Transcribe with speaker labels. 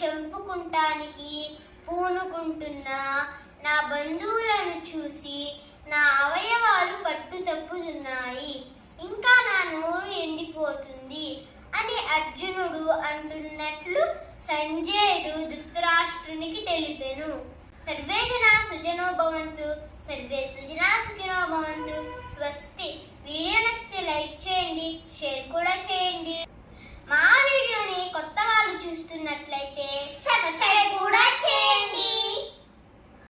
Speaker 1: చంపుకుంటానికి పూనుకుంటున్న. నా బంధువులను చూసి నా అవయవాలు పట్టు తప్పుతున్నాయి. ఇంకా నా నోరు ఎండిపోతుంది అని అర్జునుడు అంటున్నట్లు సంజయుడు ధృతరాష్ట్రునికి తెలిపెను. సర్వే జనా సుజనో భవంతు. సర్వే సుజనా సుఖినో